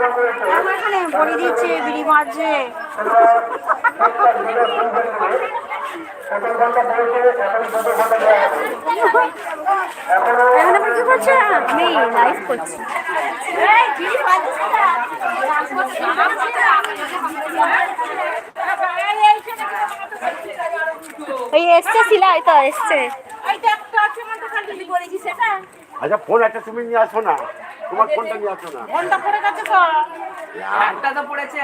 আমার এখানে বড়ি দিচ্ছে বিড়ি মারছে এখন আবার কি করছে আমি লাইভ করছি এই এসছে এই তো এসছে আচ্ছা ফোন একটা তুমি নিয়ে আসো না। তোমার ফোনটা নিয়ে আসো না। একটা তো। পড়েছে।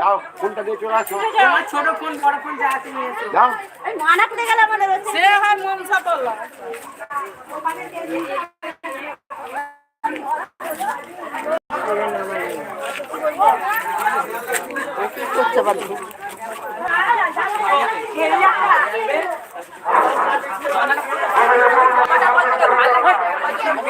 যাও। ফোনটা দিয়ে চলে আসো। আমার ছোট ফোন বড় ফোন যা আছে নিয়ে এসো। যাও। মানা করে গেল মনে হচ্ছে সে হয় মন সাতল করতে পারছি আজকে যে জনগণ কাজে আবেদন করা হয়েছে তার সেকেন্ড ঘণ্টা দেওয়া হয়েছে তারপর সাড়ে ঘণ্টা কিছু বসে মা আমার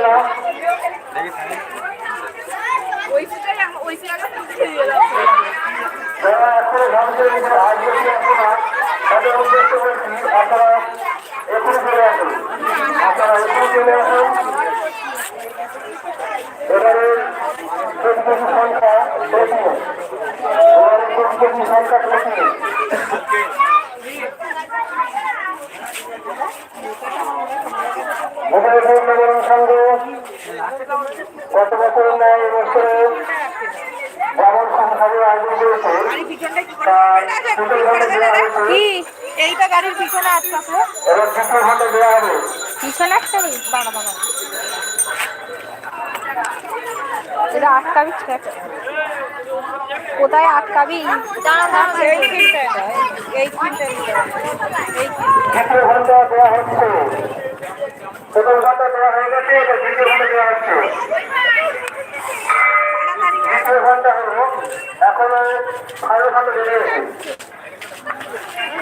অনুভব করবেন না যারা এখনও জানতে যে আজ যদি আসে না তাদের উদ্দেশ্য বলছি আপনারা এখনও চলে আসুন আপনারা এখনও চলে আসুন এবারে প্রতিযোগী সংখ্যা বেশি এবারে প্রতিযোগী সংখ্যা বেশি মোবাইল ফোন নগরণ সংঘ গত বছরের ন্যায় এবছরে যেমন সংখ্যাকে আয়োজন করেছে তার দুটো ঘণ্টা দেওয়া হয়েছে কি এইটা গাড়ির পিছনে হবে পিছনে আটকাবি দাঁড়া দাঁড়া। এটা আটকাবি ঠিক আছে। কোথায় আটকাবি? এখনও আরও ঘণ্টা বেড়ে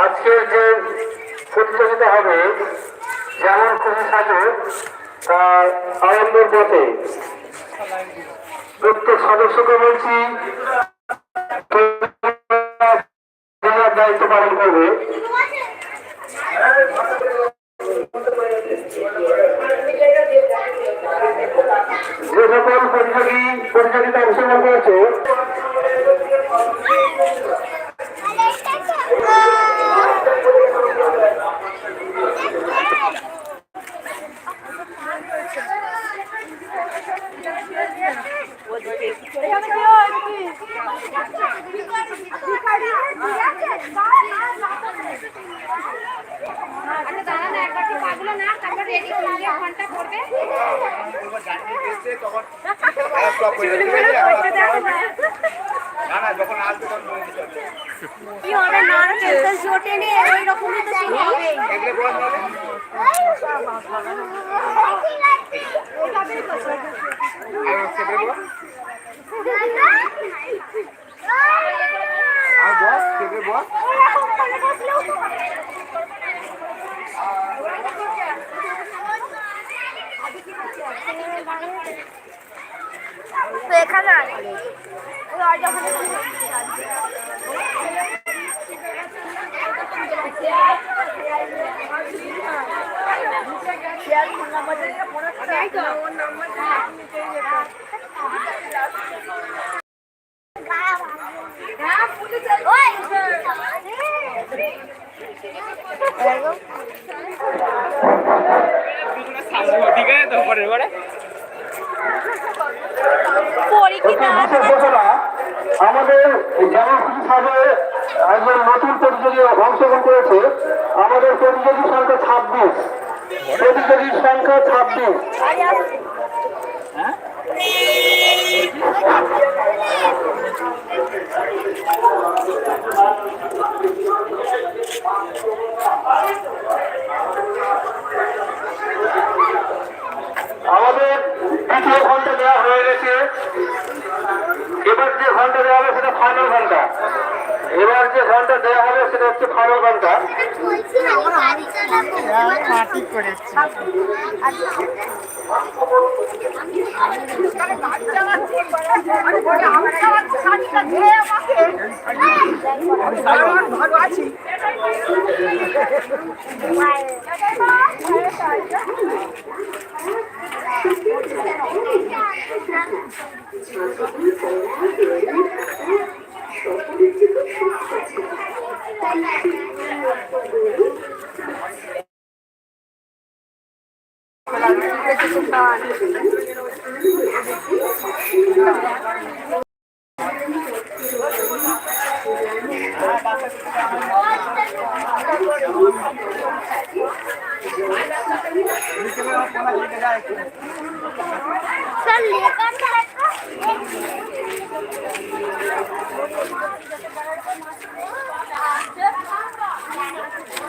আজকের যে প্রতিযোগিতা হবে, যেমন খুশি সাজো তার আনন্দের পথে। প্রত্যেক সদস্যকে বলছি দায়িত্ব পালন করবে। কি হবে না পেন্সিল জোটে নিয়ে ওই রকমই তো সিন হবে তো এখানে আছে ওই দরজা ওখানে আছে। পরীক্ষিত বিশেষ ঘোষণা আমাদের যেমন সাজে একজন নতুন প্রতিযোগী অংশগ্রহণ করেছে আমাদের প্রতিযোগীর সংখ্যা ছাব্বিশ প্রতিযোগীর সংখ্যা ছাব্বিশ আমাদের দ্বিতীয় ঘণ্টা দেওয়া হয়ে গেছে এবার যে ঘণ্টা দেওয়া হবে সেটা ফাইনাল ঘণ্টা এবার যে ঘণ্টা দেওয়া হবে সেটা হচ্ছে लेकर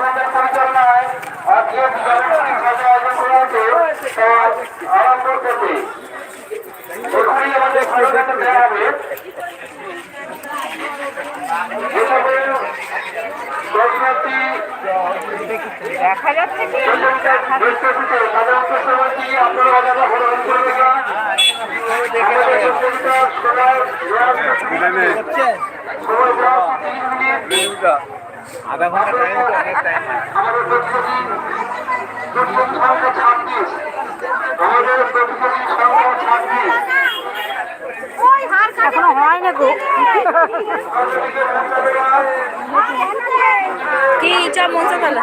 ঘণ্টা পরিচালনায় আজকে বিদ্যালয়টি সাজে আয়োজন করা হয়েছে তা আরম্ভ করতে এখনই আমাদের স্লোগানটা দেওয়া হবে যেভাবে দর্শনার্থী দেখা যাচ্ছে কি প্রতিযোগিতা সাধারণত সমিতি আপনারা অজানা হরণ করে দেবেন আমাদের প্রতিযোগিতা সোনার সময় দেওয়া হচ্ছে তিরিশ মিনিট আধা ঘণ্টা টাইম তো অনেক টাইম আমাদের প্রতিযোগী প্রতিযোগী সংখ্যা ছাব্বিশ আমাদের প্রতিযোগী সংখ্যা ছাব্বিশ এখনও হয় না গো। কি চা মনসা তালা?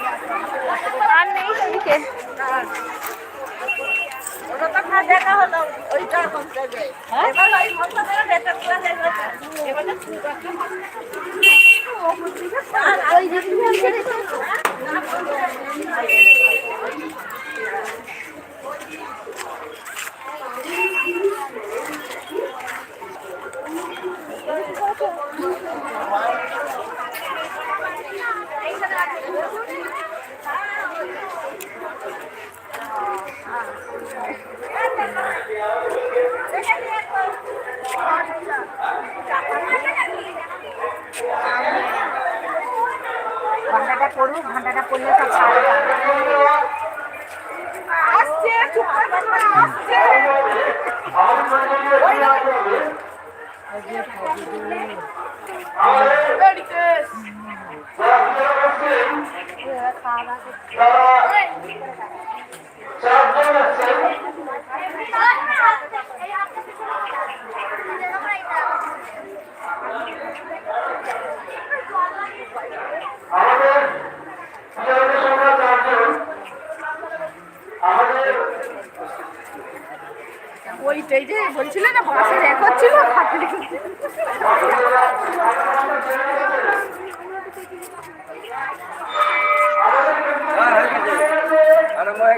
ওইটা এবার ওই মনটা ধরে ভেতর করে দেখবে এবার ওই যে ঘন্টাটা পড়ুক ঘন্টাটা পড়লে সব আসছে চুপ করে আসছে চারজন আছেন আমাদের বিদ্যালয়ের সংখ্যা চারজন আমাদের আমাদের ওইটাই যে বলছিলে না বাসে রেকর্ড ছিল খাটলি আরম্ভ হয়ে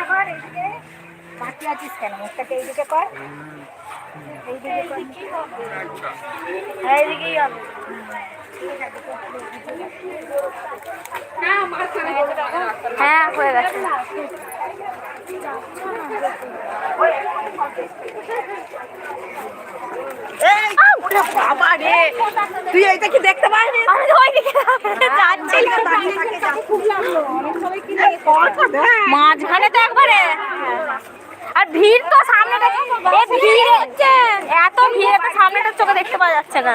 মুখটা কর এইদিকে বাকি আছিস কেন? মুখটাকে এইদিকে কর। এইদিকে কর। হ্যাঁ হ্যাঁ গেছে। তুই এইটা কি দেখতে আমি তো যাচ্ছিলাম মাঝখানে তো একবারে আর ভিড় তো সামনে এ ভিড় হচ্ছে এত ভিড় তো সামনেটা চোখে দেখতে পাওয়া যাচ্ছে না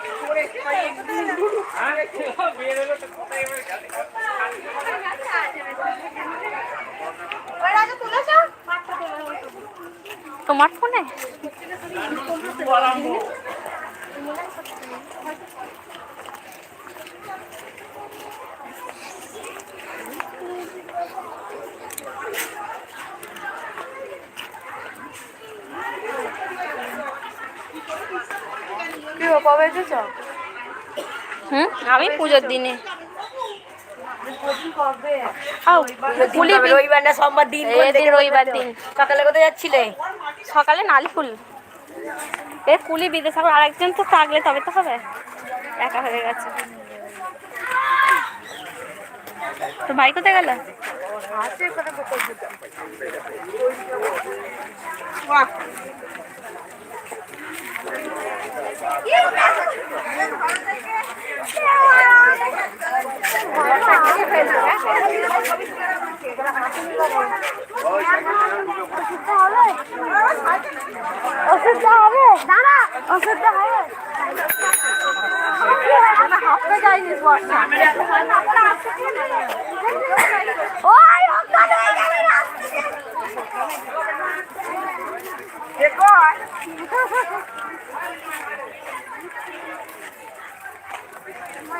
তোমার ফোনে? কবে এসেছ? হুম? আমি পুজোর দিনে। কুলি রবিবার না সোমবার দিন রবিবার দিন? সকালে কোথায় যাচ্ছিলে? সকালে নালি ফুল এ কুলি বিদ্যাসাগর আরেকজন তো থাকলে তবে তো হবে। একা হয়ে গেছে। তো ভাই কোথায় গেল? ওষুধটা হবে। দাঁড়া ওষুধটা হবে। হাফতে যাইনি ওই অজ্ঞান হয়ে গেলে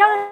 জল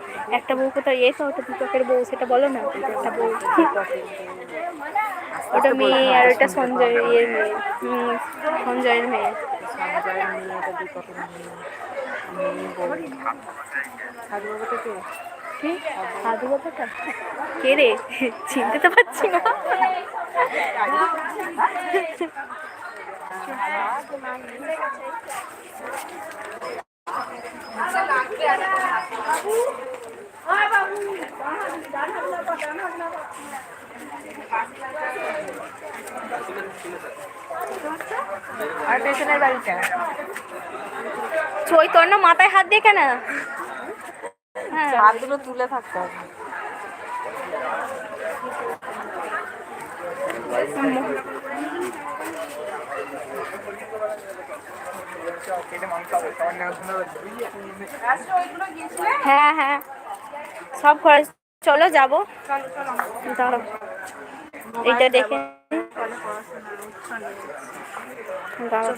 একটা বউ কোথায় এসে ওটা দীপকের বউ সেটা বলো না একটা বউ। ওটা মেয়ে আর ওটা সঞ্জয় ইয়ের মেয়ে সঞ্জয়ের মেয়ে। সঞ্জয়ের মেয়ে সাধু বাবাটা কে রে? চিনতে তো পারছি না। আর পেছনের বাড়িটা। চৈতন্য মাথায় হাত দিয়ে কেন? হ্যাঁ। হাতগুলো তুলে থাকতে হবে। হ্যাঁ হ্যাঁ। সব খরচ চলো যাব। এইটা দেখে দাঁড়াও।